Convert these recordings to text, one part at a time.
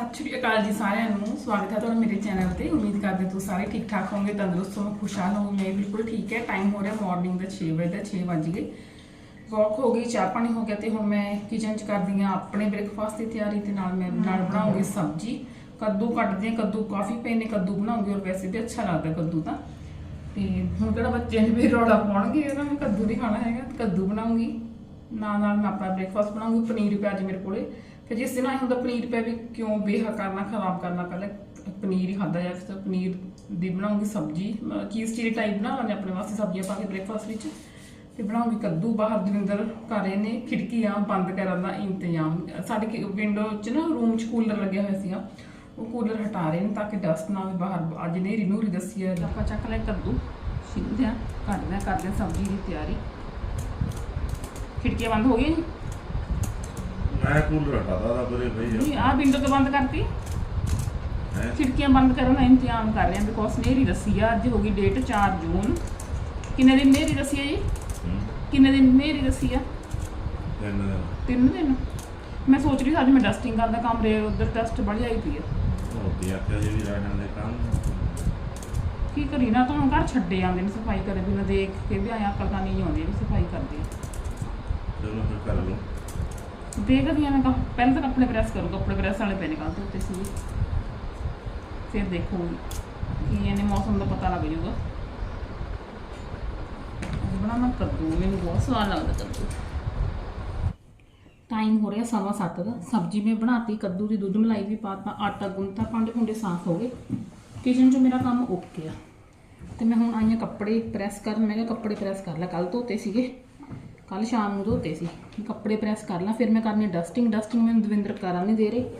ਸਤਿ ਸ਼੍ਰੀ ਅਕਾਲ ਜੀ ਸਾਰਿਆਂ ਨੂੰ। ਸਵਾਗਤ ਹੈ ਤੁਹਾਡਾ ਮੇਰੇ ਚੈਨਲ ਤੇ। ਉਮੀਦ ਕਰਦੇ ਤੁਸੀਂ ਸਾਰੇ ਠੀਕ ਠਾਕ ਹੋਵੋਗੇ ਤੰਦਰੁਸਤ ਹੋਵੋਗੇ ਖੁਸ਼ਹਾਲ ਹੋਵੋਗੇ। ਮੈਂ ਬਿਲਕੁਲ ਠੀਕ ਹੈ। ਟਾਈਮ ਹੋ ਰਿਹਾ ਮਾਰਨਿੰਗ ਦਾ 6 ਵਜੇ ਦਾ 6 ਵੱਜ ਗਏ। ਵਾਕ ਹੋ ਗਈ ਚਾਹ ਪਾਣੀ ਹੋ ਗਿਆ ਤੇ ਹੁਣ ਮੈਂ ਕਿਚਨ 'ਚ ਕਰਦੀ ਹਾਂ ਆਪਣੇ ਬ੍ਰੇਕਫਾਸਟ ਦੀ ਤਿਆਰੀ ਤੇ ਨਾਲ ਮੈਂ ਨਾਲ ਬਣਾਉਂਗੀ ਸਬਜ਼ੀ। ਕੱਦੂ ਕੱਟਦੇ ਹਾਂ ਕੱਦੂ ਕਾਫੀ ਪਏ ਨੇ ਕੱਦੂ ਬਣਾਉਂਗੀ ਔਰ ਵੈਸੇ ਵੀ ਅੱਛਾ ਲੱਗਦਾ ਕੱਦੂ ਤਾਂ। ਤੇ ਹੁਣ ਕਿਹੜਾ ਬੱਚੇ ਨੇ ਵੀ ਰੌਲਾ ਪਾਉਣਗੇ ਉਹਨਾਂ ਨੇ ਕੱਦੂ ਨਹੀਂ ਖਾਣਾ ਹੈਗਾ। ਕੱਦੂ ਬਣਾਉਂਗੀ। ਨਾਲ ਨਾਲ ਮੈਂ ਆਪਣਾ ਬ੍ਰੇਕਫਾਸਟ ਬਣਾਉਂਗੀ ਪਨੀਰ ਪਿਆ ਅੱਜ ਮੇਰੇ ਕੋਲੇ। ਫਿਰ ਜਿਸ ਦਿਨ ਆਇਆ ਹੁੰਦਾ ਪਨੀਰ ਪਿਆ ਵੀ ਕਿਉਂ ਬੇਹਾ ਕਰਨਾ, ਖਰਾਬ ਕਰਨਾ, ਪਹਿਲਾਂ ਪਨੀਰ ਹੀ ਖਾਦਾ ਜਾਂ ਫਿਰ ਪਨੀਰ ਦੀ ਬਣਾਉਂਗੀ ਸਬਜ਼ੀ ਚੀਜ਼ ਚੀਲੀ ਟਾਈਪ ਬਣਾ ਲੈਂਦੇ ਆਪਣੇ ਵਾਸਤੇ ਸਬਜ਼ੀਆਂ ਪਾ ਕੇ ਬ੍ਰੇਕਫਾਸਟ ਵਿੱਚ, ਤੇ ਬਣਾਉਂਗੀ ਕੱਦੂ, ਬਾਹਰ ਦਵਿੰਦਰ ਕਰ ਰਹੇ ਨੇ ਖਿੜਕੀਆਂ ਬੰਦ ਕਰਨ ਦਾ ਇੰਤਜ਼ਾਮ, ਸਾਡੇ ਵਿੰਡੋ 'ਚ ਨਾ ਰੂਮ 'ਚ ਕੂਲਰ ਲੱਗਿਆ ਹੋਇਆ ਸੀਗਾ, ਉਹ ਕੂਲਰ ਹਟਾ ਰਹੇ ਨੇ ਤਾਂ ਕਿ ਡਸਟ ਨਾ ਆਵੇ ਬਾਹਰ, ਅੱਜ ਨੇਰੀ ਨੂਰੀ ਦੱਸੀ ਹੈ ਆਪਾਂ ਚੱਕ ਲੈ ਕੱਦੂ ਛਿੱਲਦੇ ਆ ਕੱਢਦੇ ਆ ਕਰਦੇ ਆ ਸਬਜ਼ੀ ਦੀ ਤਿਆਰੀ, ਖਿੜਕੀਆਂ ਬੰਦ ਹੋ ਗਈਆਂ ਜੀ? ਮੈਂ ਕੂਲਰ ਹਟਾਦਾ ਦਾ ਬਰੇ ਭਈ ਨਹੀਂ ਆਹ ਵਿੰਡੋ ਤੋਂ ਬੰਦ ਕਰਤੀ। ਹੈ? ਖਿੜਕੀਆਂ ਬੰਦ ਕਰਨ ਦਾ ਇੰਤਜ਼ਾਮ ਕਰ ਰਹੇ ਹਾਂ ਬਿਕੋਜ਼ ਨੇਰੀ ਦੱਸੀ ਆ ਅੱਜ ਹੋ ਗਈ ਡੇਟ 4 ਜੂਨ। ਕਿੰਨੇ ਦਿਨ ਨੇਰੀ ਦੱਸੀ ਆ ਜੀ? ਕਿੰਨੇ ਦਿਨ ਨੇਰੀ ਦੱਸੀ ਆ? ਤਿੰਨ ਦਿਨ। ਤਿੰਨ ਦਿਨ। ਮੈਂ ਸੋਚ ਰਹੀ ਸੀ ਅੱਜ ਮੈਂ ਡਸਟਿੰਗ ਕਰਦਾ ਕਮਰੇ ਉਧਰ ਡਸਟ ਬੜੀ ਆਈ ਪਈ ਆ। ਹੋਤੀ ਆਖਿਆ ਜੀ ਵੀ ਰਹਿਣ ਦੇ ਕੰਮ। ਕੀ ਕਰੀ ਨਾ ਤੁਹਾਨੂੰ ਘਰ ਛੱਡੇ ਆਉਂਦੇ ਨੇ ਸਫ਼ਾਈ ਕਰੇ ਬਿਨਾਂ ਦੇਖ ਕੇ ਵੀ ਆਇਆ ਅਕਲ ਤਾਂ ਨਹੀਂ ਆਉਂਦੀ ਵੀ ਸਫ਼ਾਈ ਕਰਦੇ ਆ। ਚਲੋ ਫਿਰ ਕਰ ਲਓ। ਦੇਖਦੀ ਆ ਮੈਂ ਕਹਾਂ, ਪਹਿਲਾਂ ਤਾਂ ਕੱਪੜੇ ਪ੍ਰੈਸ ਕਰੂੰ, ਕੱਪੜੇ ਪ੍ਰੈਸ ਵਾਲੇ ਪਏ ਨੇ ਕੱਲ੍ਹ ਉੱਤੇ ਸੀ ਫਿਰ ਦੇਖੂਗੀ ਕੀ ਇਹਨੇ ਮੌਸਮ ਦਾ ਪਤਾ ਲੱਗ ਜਾਊਗਾ। ਬਣਾਉਣਾ ਕੱਦੂ, ਮੈਨੂੰ ਬਹੁਤ ਸਵਾਦ ਲੱਗਦਾ ਕੱਦੂ। ਟਾਈਮ ਹੋ ਰਿਹਾ ਸਵਾ ਸੱਤ ਦਾ, ਸਬਜ਼ੀ ਮੈਂ ਬਣਾਤੀ, ਕੱਦੂ ਦੀ ਦੁੱਧ ਮਲਾਈ ਵੀ ਪਾਤਾ ਆਟਾ ਗੁੰਨਤਾ, ਭਾਂਡੇ ਭੁੰਡੇ ਸਾਫ਼ ਹੋ ਗਏ। ਕਿਚਨ 'ਚ ਮੇਰਾ ਕੰਮ ਓਕੇ ਆ ਤੇ ਮੈਂ ਹੁਣ ਆਈਆਂ ਕੱਪੜੇ ਪ੍ਰੈਸ ਕਰਨ, ਮੈਂ ਕਿਹਾ ਕੱਪੜੇ ਪ੍ਰੈਸ ਕਰ ਲੈ ਕੱਲ ਧੋਤੇ ਸੀਗੇ। ਕੱਲ ਸ਼ਾਮ ਨੂੰ ਧੋਤੇ ਸੀ। ਕੱਪੜੇ ਪ੍ਰੈਸ ਕਰ ਲਾਂ ਫਿਰ ਮੈਂ ਕਰਨੀ ਡਸਟਿੰਗ ਡਸਟਿੰਗ ਮੈਨੂੰ ਦਵਿੰਦਰ ਕਰਾਂ ਨਹੀਂ ਦੇ ਰਹੇ।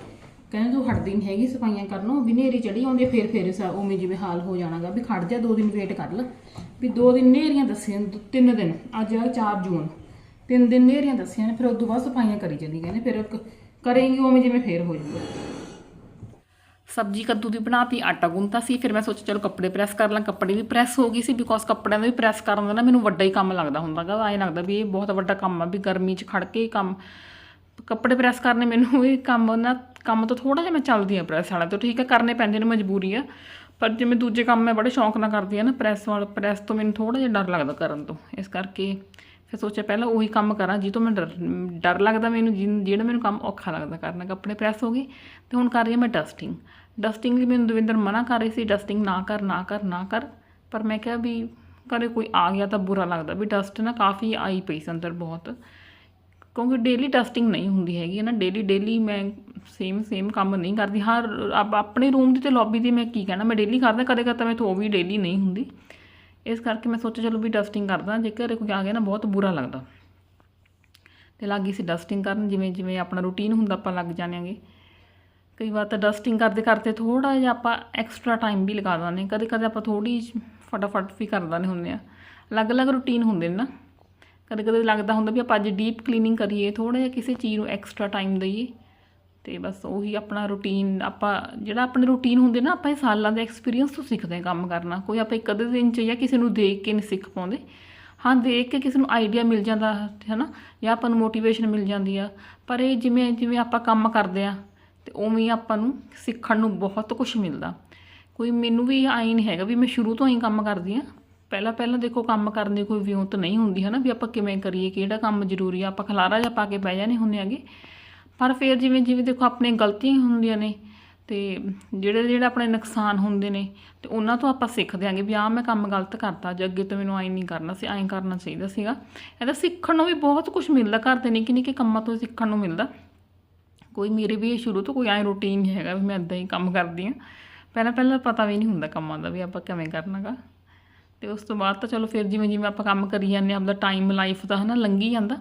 ਕਹਿੰਦੇ ਤੂੰ ਹਟਦੀ ਨਹੀਂ ਹੈਗੀ ਸਫਾਈਆਂ ਕਰਨੋਂ। ਵੀ ਨੇਰੀ ਚੜੀ ਆਉਂਦੀ ਆ, ਫਿਰ ਫਿਰ ਉਵੇਂ ਜਿਵੇਂ ਹਾਲ ਹੋ ਜਾਣਾਗਾ ਵੀ ਖੜ ਜਾ ਦੋ ਦਿਨ ਵੇਟ ਕਰ ਲੈ। ਵੀ ਦੋ ਦਿਨ ਨੇਰੀਆਂ ਦੱਸੀਆਂ ਦੋ- ਤਿੰਨ ਦਿਨ। ਅੱਜ ਆ 4 ਜੂਨ। ਤਿੰਨ ਦਿਨ ਨੇਰੀਆਂ ਦੱਸੀਆਂ ਨੇ ਫਿਰ ਉਸ ਤੋਂ ਬਾਅਦ ਸਫਾਈਆਂ ਕਰੀ ਜਾਂਦੀ ਕਹਿੰਦੇ ਫਿਰ ਕ- ਕਰੇਂਗੀ ਉਵੇਂ ਜਿਵੇਂ ਫੇਰ ਹੋ ਜਾਊਗਾ। ਸਬਜ਼ੀ ਕੱਦੂ ਦੀ ਬਣਾਤੀ, ਆਟਾ ਗੁੰਨਤਾ ਸੀ, ਫਿਰ ਮੈਂ ਸੋਚਿਆ ਚਲੋ ਕੱਪੜੇ ਪ੍ਰੈਸ ਕਰ ਲਾਂ। ਕੱਪੜੇ ਵੀ ਪ੍ਰੈਸ ਹੋ ਗਈ ਸੀ ਬਿਕੋਜ਼ ਕੱਪੜਿਆਂ ਦਾ ਵੀ ਪ੍ਰੈਸ ਕਰਨ ਦਾ ਨਾ ਮੈਨੂੰ ਵੱਡਾ ਹੀ ਕੰਮ ਲੱਗਦਾ ਹੁੰਦਾਗਾ ਐਂ ਲੱਗਦਾ ਵੀ ਇਹ ਬਹੁਤ ਵੱਡਾ ਕੰਮ ਆ ਵੀ ਗਰਮੀ 'ਚ ਖੜ ਕੇ ਹੀ ਕੰਮ। ਕੱਪੜੇ ਪ੍ਰੈਸ ਕਰਨੇ ਮੈਨੂੰ ਇਹ ਕੰਮ ਨਾ, ਕੰਮ ਤੋਂ ਥੋੜਾ ਜਿਹਾ ਮੈਂ ਚੱਲਦੀ ਆ ਪ੍ਰੈਸ ਵਾਲਾ, ਤੋਂ ਠੀਕ ਆ, ਕਰਨੇ ਪੈਂਦੇ ਨੇ ਮਜਬੂਰੀ ਆ। ਪਰ ਜਿਵੇਂ ਦੂਜੇ ਕੰਮ ਮੈਂ ਬੜੇ ਸ਼ੌਂਕ ਨਾਲ ਕਰਦੀ ਆ ਨਾ ਪ੍ਰੈਸ ਵਾਲਾ ਪ੍ਰੈਸ ਤੋਂ ਮੈਨੂੰ ਥੋੜਾ ਜਿਹਾ ਡਰ ਲੱਗਦਾ ਕਰਨ ਤੋਂ। ਇਸ ਕਰਕੇ ਫਿਰ ਸੋਚਿਆ ਪਹਿਲਾਂ ਉਹੀ ਕੰਮ ਕਰਾਂ ਜਿਹ ਤੋਂ ਮੈਂ ਡਰ ਡਰ ਲੱਗਦਾ ਮੈਨੂੰ ਜਿਹ- ਜਿਹੜਾ ਮੈਨੂੰ ਕੰਮ ਔਖਾ ਲੱਗਦਾ ਕਰਨਾ, ਕੱਪੜੇ ਪ੍ਰੈਸ ਹੋ ਗਏ ਤੇ ਹੁਣ ਕਰ ਰਹੀ ਹਾਂ ਮੈਂ ਡਸਟਿੰਗ ਡਸਟਿੰਗ ਲਈ ਮੈਨੂੰ ਦਵਿੰਦਰ ਮਨਾ ਕਰ ਰਹੀ ਸੀ ਡਸਟਿੰਗ ਨਾ ਕਰ ਨਾ ਕਰ ਨਾ ਕਰ, ਪਰ ਮੈਂ ਕਿਹਾ ਵੀ ਕਦੇ ਕੋਈ ਆ ਗਿਆ ਤਾਂ ਬੁਰਾ ਲੱਗਦਾ, ਵੀ ਡਸਟ ਨਾ ਕਾਫੀ ਆਈ ਪਈ ਸੀ ਅੰਦਰ ਬਹੁਤ। ਕਿਉਂਕਿ ਡੇਲੀ ਡਸਟਿੰਗ ਨਹੀਂ ਹੁੰਦੀ ਹੈਗੀ, ਹੈ ਨਾ? ਡੇਲੀ ਡੇਲੀ ਮੈਂ ਸੇਮ ਸੇਮ ਕੰਮ ਨਹੀਂ ਕਰਦੀ। ਹਰ, ਆਪ- ਆਪਣੇ ਰੂਮ ਦੀ ਤੇ ਲੌਬੀ ਦੀ ਮੈਂ ਕੀ ਕਹਿਣਾ, ਮੈਂ ਡੇਲੀ ਕਰਦਾ ਕਦੇ ਕਦੇ ਮੈਂ ਉਹ ਵੀ ਡੇਲੀ ਨਹੀਂ ਹੁੰਦੀ। ਇਸ ਕਰਕੇ ਮੈਂ ਸੋਚਿਆ ਚਲੋ ਵੀ ਡਸਟਿੰਗ ਕਰਦਾ ਜੇ ਘਰੇ ਕੋਈ ਆ ਗਿਆ ਨਾ ਬਹੁਤ ਬੁਰਾ ਲੱਗਦਾ। ਤੇ ਲੱਗੀ ਸੀ ਡਸਟਿੰਗ ਕਰਨ, ਜਿਵੇਂ ਜਿਵੇਂ ਆਪਣਾ ਰੂਟੀਨ ਹੁੰਦਾ ਆਪਾਂ ਲੱਗ ਜਾਣਾਂਗੇ ਕਈ ਵਾਰ ਤਾਂ ਡਸਟਿੰਗ ਕਰਦੇ ਕਰਦੇ ਥੋੜਾ ਜਿਹਾ ਆਪਾਂ ਐਕਸਟਰਾ ਟਾਈਮ ਵੀ ਲਗਾ ਦਿੰਦੇ ਕਦੇ ਕਦੇ ਆਪਾਂ ਥੋੜੀ ਫਟਾਫਟ ਵੀ ਕਰ ਦਿੰਦੇ ਹੁੰਦੇ ਆ ਅਲੱਗ-ਅਲੱਗ ਰੂਟੀਨ ਹੁੰਦੇ ਨੇ ਨਾ। ਕਦੇ ਕਦੇ ਲੱਗਦਾ ਹੁੰਦਾ ਵੀ ਆਪਾਂ ਅੱਜ ਡੀਪ ਕਲੀਨਿੰਗ ਕਰੀਏ ਥੋੜਾ ਜਿਹਾ ਕਿਸੇ ਚੀਜ਼ ਨੂੰ ਐਕਸਟਰਾ ਟਾਈਮ ਦਈਏ। ਤੇ ਬਸ ਉਹੀ ਆਪਣਾ ਰੂਟੀਨ ਆਪਾਂ ਜਿਹੜਾ ਆਪਣੇ ਰੂਟੀਨ ਹੁੰਦੇ ਨਾ, ਆਪਾਂ ਇਹ ਸਾਲਾਂ ਦੇ ਐਕਸਪੀਰੀਅੰਸ ਤੋਂ ਸਿੱਖਦੇ ਹਾਂ ਕੰਮ ਕਰਨਾ। ਕੋਈ ਆਪਾਂ ਇੱਕ ਅੱਧੇ ਦਿਨ ਚ ਜਾਂ ਕਿਸੇ ਨੂੰ ਦੇਖ ਕੇ ਨਹੀਂ ਸਿੱਖ ਪਾਉਂਦੇ। ਹਾਂ, ਦੇਖ ਕੇ ਕਿਸੇ ਨੂੰ ਆਈਡੀਆ ਮਿਲ ਜਾਂਦਾ ਹੈ ਨਾ ਜਾਂ ਆਪਾਂ ਨੂੰ ਮੋਟੀਵੇਸ਼ਨ ਮਿਲ ਜਾਂਦੀ ਆ। ਪਰ ਇਹ ਜਿਵੇਂ ਜਿਵੇਂ ਆਪਾਂ ਕੰਮ ਕਰਦੇ ਆ ਤੇ ਉਵੇਂ ਆਪਾਂ ਨੂੰ ਸਿੱਖਣ ਨੂੰ ਬਹੁਤ ਕੁਝ ਮਿਲਦਾ। ਕੋਈ ਮੈਨੂੰ ਵੀ ਆਈ ਨਹੀਂ ਹੈਗਾ ਵੀ ਮੈਂ ਸ਼ੁਰੂ ਤੋਂ ਹੀ ਕੰਮ ਕਰਦੀ ਆ ਪਹਿਲਾਂ ਪਹਿਲਾਂ ਦੇਖੋ, ਕੰਮ ਕਰਨ ਦੀ ਕੋਈ ਵਿਉਂਤ ਨਹੀਂ ਹੁੰਦੀ ਹੈ ਨਾ ਵੀ ਆਪਾਂ ਕਿਵੇਂ ਕਰੀਏ, ਕਿਹੜਾ ਕੰਮ ਜ਼ਰੂਰੀ ਆ। ਆਪਾਂ ਖਲਾਰਾ ਜਾਂ ਪਾ ਕੇ ਬਹਿ ਜਾਣੇ ਹੁੰਦੇ ਆਗੇ ਪਰ ਫਿਰ ਜਿਵੇਂ ਜਿਵੇਂ ਦੇਖੋ ਆਪਣੇ ਗਲਤੀਆਂ ਹੁੰਦੀਆਂ ਨੇ ਤੇ ਜਿਹੜੇ ਜਿਹੜੇ ਆਪਣੇ ਨੁਕਸਾਨ ਹੁੰਦੇ ਨੇ ਤੇ ਉਹਨਾਂ ਤੋਂ ਆਪਾਂ ਸਿੱਖਦੇ ਆਂਗੇ ਵੀ ਆਹ ਮੈਂ ਕੰਮ ਗਲਤ ਕਰਤਾ ਜੇ ਅੱਗੇ ਤੋਂ ਮੈਨੂੰ ਐਂ ਨਹੀਂ ਕਰਨਾ ਸੀ ਐਂ ਕਰਨਾ ਚਾਹੀਦਾ ਸੀਗਾ। ਇਹਦਾ ਸਿੱਖਣ ਨੂੰ ਵੀ ਬਹੁਤ ਕੁਝ ਮਿਲਦਾ, ਘਰ ਦੇ ਨਿੱਕੇ ਨਿੱਕੇ ਕੰਮਾਂ ਤੋਂ ਸਿੱਖਣ ਨੂੰ ਮਿਲਦਾ। ਕੋਈ ਮੇਰੇ ਵੀ ਸ਼ੁਰੂ ਤੋਂ ਕੋਈ ਐਂ ਰੂਟੀਨ ਨਹੀਂ ਹੈਗਾ ਵੀ ਮੈਂ ਇਦਾਂ ਹੀ ਕੰਮ ਕਰਦੀ ਆ। ਪਹਿਲਾਂ ਪਹਿਲਾਂ ਪਤਾ ਵੀ ਨਹੀਂ ਹੁੰਦਾ ਕੰਮਾਂ ਦਾ ਵੀ ਆਪਾਂ ਕਿਵੇਂ ਕਰਨਾਗਾ। ਤੇ ਉਸ ਤੋਂ ਬਾਅਦ ਤਾਂ ਚਲੋ ਫਿਰ ਜਿਵੇਂ ਜਿਵੇਂ ਆਪਾਂ ਕੰਮ ਕਰੀ ਜਾਂਦੇ ਹਾਂ ਆਪਦਾ ਟਾਈਮ ਲਾਈਫ ਦਾ ਹਨਾ ਲੰਘੀ ਜਾਂਦਾ।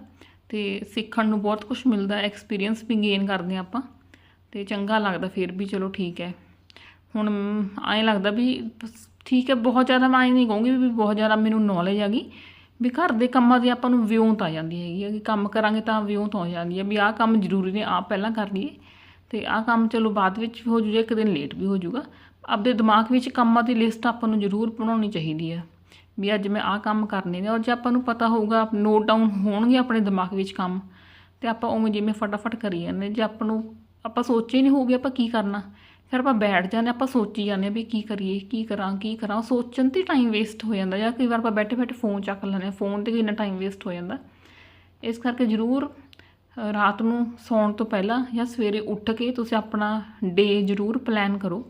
ਤੇ ਸਿੱਖਣ ਨੂੰ ਬਹੁਤ ਕੁਝ ਮਿਲਦਾ ਐਕਸਪੀਰੀਅੰਸ ਵੀ ਗੇਨ ਕਰਦੇ ਹਾਂ ਆਪਾਂ ਤੇ ਚੰਗਾ ਲੱਗਦਾ ਫਿਰ ਵੀ ਚਲੋ ਠੀਕ ਹੈ। ਹੁਣ ਐਂ ਲੱਗਦਾ ਵੀ ਬਸ ਠੀਕ ਹੈ, ਬਹੁਤ ਜ਼ਿਆਦਾ ਮੈਂ ਐਂ ਨਹੀਂ ਕਹੂੰਗੀ ਵੀ ਬਹੁਤ ਜ਼ਿਆਦਾ ਮੈਨੂੰ ਨੌਲੇਜ ਹੈਗੀ ਵੀ ਘਰ ਦੇ ਕੰਮਾਂ ਦੀ ਆਪਾਂ ਨੂੰ ਵਿਉਂਤ ਆ ਜਾਂਦੀ ਹੈਗੀ ਹੈ ਕਿ ਕੰਮ ਕਰਾਂਗੇ ਤਾਂ ਵਿਉਂਤ ਹੋ ਜਾਂਦੀ ਹੈ ਵੀ ਆਹ ਕੰਮ ਜ਼ਰੂਰੀ ਨੇ, ਆਹ ਪਹਿਲਾਂ ਕਰ ਲਈਏ ਤੇ ਆਹ ਕੰਮ ਚਲੋ ਬਾਅਦ ਵਿੱਚ ਵੀ ਹੋ ਜੂ ਇੱਕ ਦਿਨ ਲੇਟ ਵੀ ਹੋ ਜਾਊਗਾ ਆਪਦੇ ਦਿਮਾਗ ਵਿੱਚ ਕੰਮਾਂ ਦੀ ਲਿਸਟ ਆਪਾਂ ਨੂੰ ਜ਼ਰੂਰ ਬਣਾਉਣੀ ਚਾਹੀਦੀ ਹੈ। ਵੀ ਅੱਜ ਮੈਂ ਆਹ ਕੰਮ ਕਰਨੇ ਨੇ ਔਰ ਜੇ ਆਪਾਂ ਨੂੰ ਪਤਾ ਹੋਊਗਾ ਨੋਟ ਡਾਊਨ ਹੋਣਗੇ ਆਪਣੇ ਦਿਮਾਗ ਵਿੱਚ ਕੰਮ, ਤੇ ਆਪਾਂ ਉਵੇਂ ਜਿਵੇਂ ਫਟਾਫਟ ਕਰੀ ਜਾਂਦੇ ਜੇ ਆਪਾਂ ਨੂੰ, ਆਪਾਂ ਸੋਚੇ ਨਹੀਂ ਹੋਊਗੀ ਆਪਾਂ ਕੀ ਕਰਨਾ। ਫਿਰ ਆਪਾਂ ਬੈਠ ਜਾਂਦੇ ਆਪਾਂ ਸੋਚੀ ਜਾਂਦੇ ਹਾਂ ਵੀ ਕੀ ਕਰੀਏ, ਕੀ ਕਰਾਂ ਕੀ ਕਰਾਂ। ਸੋਚਣ ਤੇ ਟਾਈਮ ਵੇਸਟ ਹੋ ਜਾਂਦਾ ਜਾਂ ਕਈ ਵਾਰ ਆਪਾਂ ਬੈਠੇ ਬੈਠੇ ਫੋਨ ਚੱਕ ਲੈਂਦੇ ਹਾਂ ਫੋਨ ਤੇ ਕਿੰਨਾ ਟਾਈਮ ਵੇਸਟ ਹੋ ਜਾਂਦਾ। ਇਸ ਕਰਕੇ ਜ਼ਰੂਰ ਰਾਤ ਨੂੰ ਸੌਣ ਤੋਂ ਪਹਿਲਾਂ ਜਾਂ ਸਵੇਰੇ ਉੱਠ ਕੇ ਤੁਸੀਂ ਆਪਣਾ ਡੇ ਜ਼ਰੂਰ ਪਲਾਨ ਕਰੋ।